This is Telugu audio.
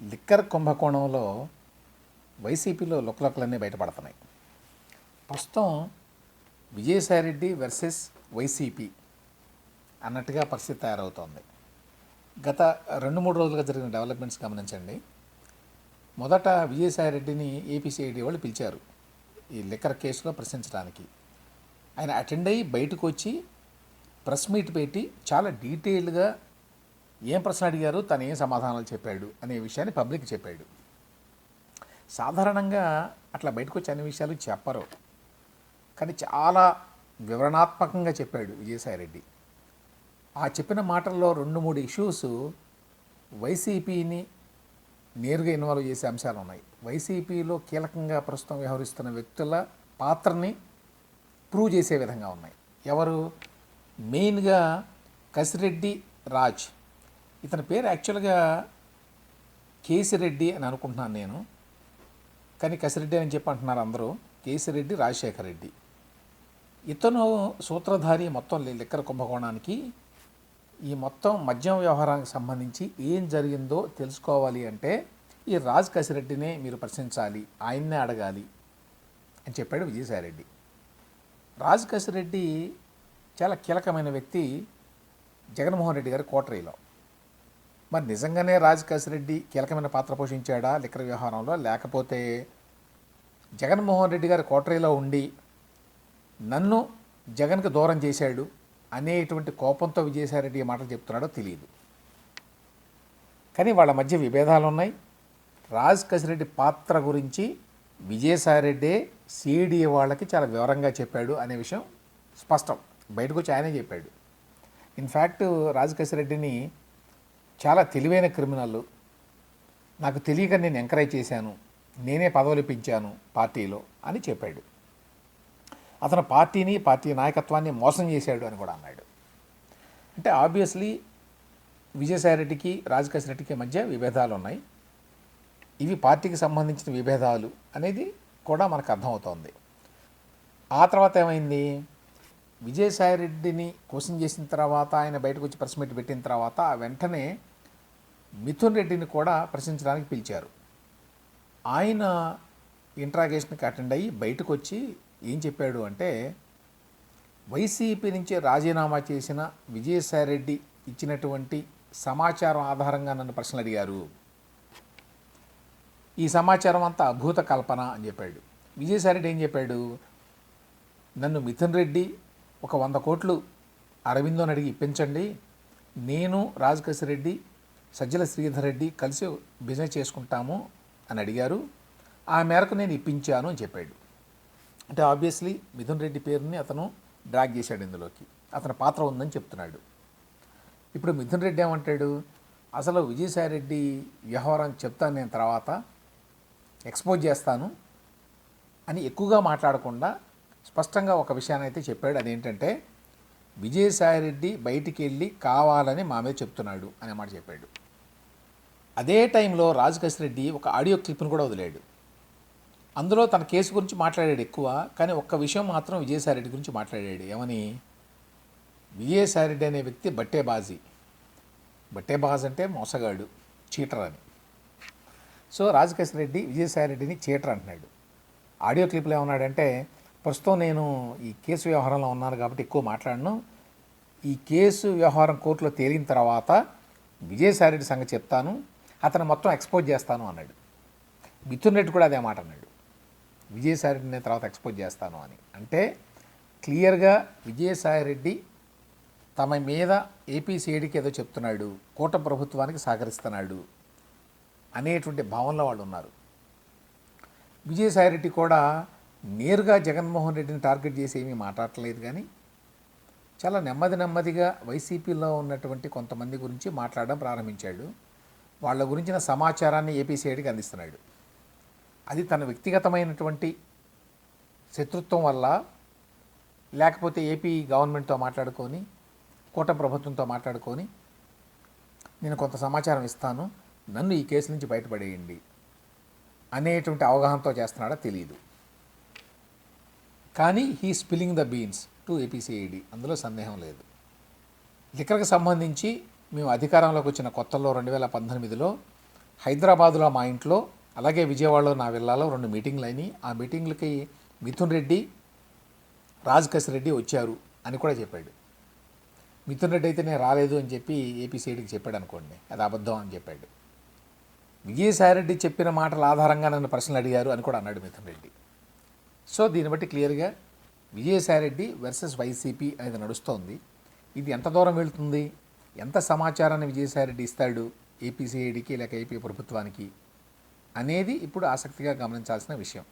లిక్కర్ కుంభకోణంలో వైసీపీలో లుక్లొక్కలన్నీ బయటపడుతున్నాయి. ప్రస్తుతం విజయసాయిరెడ్డి వర్సెస్ వైసీపీ అన్నట్టుగా పరిస్థితి తయారవుతోంది. గత రెండు మూడు రోజులుగా జరిగిన డెవలప్మెంట్స్ గమనించండి. మొదట విజయసాయిరెడ్డిని ఏపీసీఐడి వాళ్ళు పిలిచారు ఈ లిక్కర్ కేసులో ప్రశ్నించడానికి. ఆయన అటెండ్ అయ్యి బయటకు వచ్చి ప్రెస్ మీట్ పెట్టి చాలా డీటెయిల్డ్గా ఏం ప్రశ్న అడిగారు? తను ఏం సమాధానాలు చెప్పాడు? అనే విషయాన్ని పబ్లిక్ చెప్పాడు. సాధారణంగా అట్లా బయటకు వచ్చి అన్ని విషయాలు చెప్పరు. కానీ చాలా వివరణాత్మకంగా చెప్పాడు విజయసాయిరెడ్డి. ఆ చెప్పిన మాటల్లో రెండు మూడు ఇష్యూస్ వైసీపీని నేరుగా ఇన్వాల్వ్ చేసే అంశాలు ఉన్నాయి. వైసీపీలో కీలకంగా ప్రస్తుతం వ్యవహరిస్తున్న వ్యక్తుల పాత్రని ప్రూవ్ చేసే విధంగా ఉన్నాయి. ఎవరు? మెయిన్గా కసిరెడ్డి రాజ్. ఇతని పేరు యాక్చువల్గా కేసిరెడ్డి అని అనుకుంటున్నాను నేను. కానీ కసిరెడ్డి అని చెప్పి అంటున్నారు అందరూ. కేసిరెడ్డి రాజశేఖర రెడ్డి ఇతను సూత్రధారి మొత్తం లిక్కర లిక్కర్ కుంభకోణానికి ఈ మొత్తం మద్యం వ్యవహారానికి సంబంధించి ఏం జరిగిందో తెలుసుకోవాలి అంటే ఈ రాజ్ కసిరెడ్డినే మీరు ప్రశ్నించాలి ఆయన్నే అడగాలి అని చెప్పాడు విజయసాయిరెడ్డి. రాజ్ కసిరెడ్డి చాలా కీలకమైన వ్యక్తి జగన్మోహన్ రెడ్డి గారి కోటరీలో. మరి నిజంగానే రాజ్ రెడ్డి కీలకమైన పాత్ర పోషించాడా లిక్కర్ వ్యవహారంలో? లేకపోతే జగన్మోహన్ రెడ్డి గారి కోటరీలో ఉండి నన్ను జగన్కి దూరం చేశాడు అనేటువంటి కోపంతో విజయసాయిరెడ్డి ఈ మాటలు చెప్తున్నాడో తెలియదు. కానీ వాళ్ళ మధ్య విభేదాలు ఉన్నాయి. రాజ్ కసిరెడ్డి పాత్ర గురించి విజయసాయిరెడ్డే సిఐడిఏ వాళ్ళకి చాలా వివరంగా చెప్పాడు అనే విషయం స్పష్టం. బయటకు వచ్చి ఆయనే చెప్పాడు. ఇన్ఫ్యాక్ట్ రాజ్ కసిరెడ్డిని చాలా తెలివైన క్రిమినల్ నాకు తెలియక నేను ఎంకరేజ్ చేశాను. నేనే పదవులు పెంచాను పార్టీలో అని చెప్పాడు. అతను పార్టీని పార్టీ నాయకత్వాన్ని మోసం చేశాడు అని కూడా అన్నాడు. అంటే ఆబ్వియస్లీ విజయసాయిరెడ్డికి రాజకేశ్వర రెడ్డికి మధ్య విభేదాలు ఉన్నాయి. ఇవి పార్టీకి సంబంధించిన విభేదాలు అనేది కూడా మనకు అర్థమవుతోంది. ఆ తర్వాత ఏమైంది? విజయసాయిరెడ్డిని క్వశ్చన్ చేసిన తర్వాత ఆయన బయటకు వచ్చి ప్రెస్ మీట్ పెట్టిన తర్వాత వెంటనే మిథున్ రెడ్డిని కూడా ప్రశ్నించడానికి పిలిచారు. ఆయన ఇంట్రాగేషన్కి అటెండ్ అయ్యి బయటకు వచ్చి ఏం చెప్పాడు అంటే వైసీపీ నుంచి రాజీనామా చేసిన విజయసాయిరెడ్డి ఇచ్చినటువంటి సమాచారం ఆధారంగా నన్ను ప్రశ్నలు అడిగారు. ఈ సమాచారం అంతా అభూత కల్పన అని చెప్పాడు. విజయసాయిరెడ్డి ఏం చెప్పాడు? నన్ను మిథున్ రెడ్డి ఒక వంద కోట్లు అరవిందోని అడిగి ఇప్పించండి. నేను రాజకేశ్ రెడ్డి సజ్జల శ్రీధర్ రెడ్డి కలిసి బిజినెస్ చేసుకుంటాము అని అడిగారు. ఆ మేరకు నేను ఇప్పించాను అని చెప్పాడు. అంటే ఆబ్వియస్లీ మిథున్ రెడ్డి పేరుని అతను డ్రాగ్ చేశాడు ఇందులోకి. అతని పాత్ర ఉందని చెప్తున్నాడు. ఇప్పుడు మిథున్ రెడ్డి ఏమంటాడు? అసలు విజయసాయి రెడ్డి వ్యవహారం చెప్తాను నేను తర్వాత ఎక్స్పోజ్ చేస్తాను అని ఎక్కువగా మాట్లాడకుండా స్పష్టంగా ఒక విషయాన్ని అయితే చెప్పాడు. అదేంటంటే విజయసాయిరెడ్డి బయటికి వెళ్ళి కావాలని మా మీద చెప్తున్నాడు అనే మాట చెప్పాడు. అదే టైంలో రాజకేశ్ రెడ్డి ఒక ఆడియో క్లిప్ను కూడా వదిలాడు. అందులో తన కేసు గురించి మాట్లాడాడు ఎక్కువ కానీ ఒక్క విషయం మాత్రం విజయసాయిరెడ్డి గురించి మాట్లాడాడు. ఏమని? విజయసాయిరెడ్డి అనే వ్యక్తి బట్టేబాజీ. బట్టేబాజ్ అంటే మోసగాడు చీటర్ అని. సో రాజకేశ్ రెడ్డి విజయసాయిరెడ్డిని చీటర్ అంటున్నాడు. ఆడియో క్లిప్లో ఏమన్నాడంటే ప్రస్తుతం నేను ఈ కేసు వ్యవహారంలో ఉన్నాను కాబట్టి ఎక్కువ మాట్లాడను. ఈ కేసు వ్యవహారం కోర్టులో తేలిన తర్వాత విజయసాయిరెడ్డి సంగతి చెప్తాను. అతను మొత్తం ఎక్స్పోజ్ చేస్తాను అన్నాడు. మిథున్ రెడ్డి కూడా అదే మాట అన్నాడు. విజయసాయిరెడ్డి నేను తర్వాత ఎక్స్పోజ్ చేస్తాను అని. అంటే క్లియర్గా విజయసాయిరెడ్డి తమ మీద ఏపీసీఐడికి ఏదో చెప్తున్నాడు. కూట ప్రభుత్వానికి సహకరిస్తున్నాడు అనేటువంటి భావనలో వాళ్ళు ఉన్నారు. విజయసాయిరెడ్డి కూడా నేరుగా జగన్మోహన్ రెడ్డిని టార్గెట్ చేసి ఏమీ మాట్లాడట్లేదు కానీ చాలా నెమ్మది నెమ్మదిగా వైసీపీలో ఉన్నటువంటి కొంతమంది గురించి మాట్లాడడం ప్రారంభించాడు. వాళ్ళ గురించిన సమాచారాన్ని ఏపీసీఐడికి అందిస్తున్నాడు. అది తన వ్యక్తిగతమైనటువంటి శత్రుత్వం వల్ల లేకపోతే ఏపీ గవర్నమెంట్తో మాట్లాడుకొని కూట ప్రభుత్వంతో మాట్లాడుకొని నేను కొంత సమాచారం ఇస్తాను నన్ను ఈ కేసు నుంచి బయటపడేయండి అనేటువంటి అవగాహనతో చేస్తున్నాడో తెలియదు కానీ he spilling the beans to APCID అందులో సందేహం లేదు. లిక్కర్కి సంబంధించి మేము అధికారంలోకి వచ్చిన కొత్తలో రెండు వేల పంతొమ్మిదిలో హైదరాబాదులో మా ఇంట్లో అలాగే విజయవాడలో నా విల్లాలో రెండు మీటింగ్లు అయినాయి. ఆ మీటింగ్లకి మిథున్ రెడ్డి రాజ్ రెడ్డి వచ్చారు అని కూడా చెప్పాడు. మిథున్ రెడ్డి అయితే నేను రాలేదు అని చెప్పి ఏపీసీఐడికి చెప్పాడు అనుకోండి అది అబద్ధం అని చెప్పాడు. విజయసాయి రెడ్డి చెప్పిన మాటల ఆధారంగా నన్ను ప్రశ్నలు అడిగారు అని కూడా అన్నాడు మిథున్ రెడ్డి. సో దీన్ని బట్టి క్లియర్గా విజయసాయిరెడ్డి వర్సెస్ వైసీపీ అనేది నడుస్తోంది. ఇది ఎంత దూరం వెళ్తుంది? ఎంత సమాచారాన్ని విజయసాయిరెడ్డి ఇస్తాడు ఏపీసీఐడికి లేక ఏపీ ప్రభుత్వానికి అనేది ఇప్పుడు ఆసక్తిగా గమనించాల్సిన విషయం.